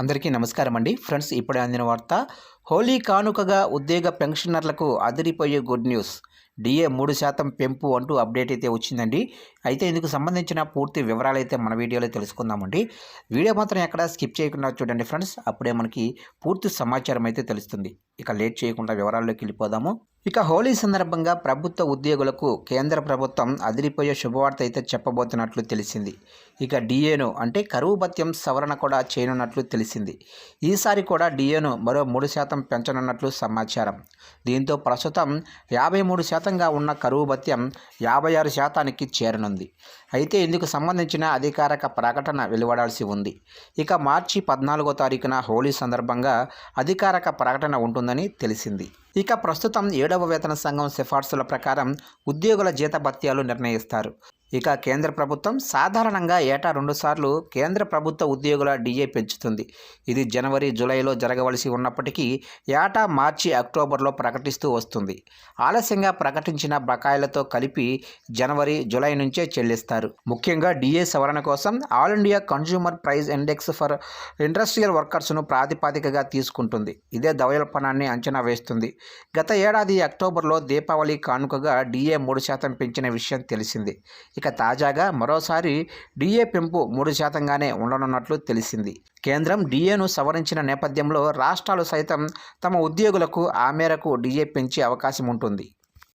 అందరికీ నమస్కారం అండి. ఫ్రెండ్స్ ఇప్పుడే అందిన వార్త హోలీ కానుకగా ఉద్యోగ పెన్షనర్లకు అదిరిపోయే గుడ్ న్యూస్. డిఏ మూడు శాతం పెంపు అంటూ అప్డేట్ అయితే వచ్చిందండి. అయితే ఇందుకు సంబంధించిన పూర్తి వివరాలు అయితే మన వీడియోలో తెలుసుకుందామండి. వీడియో మాత్రం ఎక్కడ స్కిప్ చేయకుండా చూడండి ఫ్రెండ్స్. అప్పుడే మనకి పూర్తి సమాచారం అయితే తెలుస్తుంది. ఇక లేట్ చేయకుండా వివరాల్లోకి వెళ్ళిపోదాము. ఇక హోలీ సందర్భంగా ప్రభుత్వ ఉద్యోగులకు కేంద్ర ప్రభుత్వం అదిరిపోయే శుభవార్త అయితే చెప్పబోతున్నట్లు తెలిసింది. ఇక డిఏను అంటే కరువు భత్యం సవరణ కూడా చేయనున్నట్లు తెలిసింది. ఈసారి కూడా డిఏను మరో మూడు శాతం పెంచనున్నట్లు సమాచారం. దీంతో ప్రస్తుతం యాభై మూడు శాతంగా ఉన్న కరువు భత్యం యాభై ఆరు శాతానికి చేరనుంది. అయితే ఇందుకు సంబంధించిన అధికారిక ప్రకటన వెలువడాల్సి ఉంది. ఇక మార్చి పద్నాలుగో తారీఖున హోలీ సందర్భంగా అధికారిక ప్రకటన ఉంటుందని తెలిసింది. ఇక ప్రస్తుతం ఏడవ వేతన సంఘం సిఫార్సుల ప్రకారం ఉద్యోగుల జీతభత్యాలు నిర్ణయిస్తారు. ఇక కేంద్ర ప్రభుత్వం సాధారణంగా ఏటా రెండుసార్లు కేంద్ర ప్రభుత్వ ఉద్యోగుల డిఏ పెంచుతుంది. ఇది జనవరి జూలైలో జరగవలసి ఉన్నప్పటికీ ఏటా మార్చి అక్టోబర్లో ప్రకటిస్తూ వస్తుంది. ఆలస్యంగా ప్రకటించిన బకాయిలతో కలిపి జనవరి జూలై నుంచే చెల్లిస్తారు. ముఖ్యంగా డిఏ సవరణ కోసం all India consumer price index for industrial వర్కర్స్ను ప్రాతిపాదికగా తీసుకుంటుంది. ఇదే దవయల్పనాన్ని అంచనా వేస్తుంది. గత ఏడాది అక్టోబర్లో దీపావళి కానుకగా డిఏ మూడు శాతం పెంచిన విషయం తెలిసింది. ఇక తాజాగా మరోసారి డిఏ పెంపు మూడు శాతంగానే ఉండనున్నట్లు తెలిసింది. కేంద్రం డిఏను సవరించిన నేపథ్యంలో రాష్ట్రాలు సైతం తమ ఉద్యోగులకు ఆ మేరకు డిఏ పెంచే అవకాశం ఉంటుంది.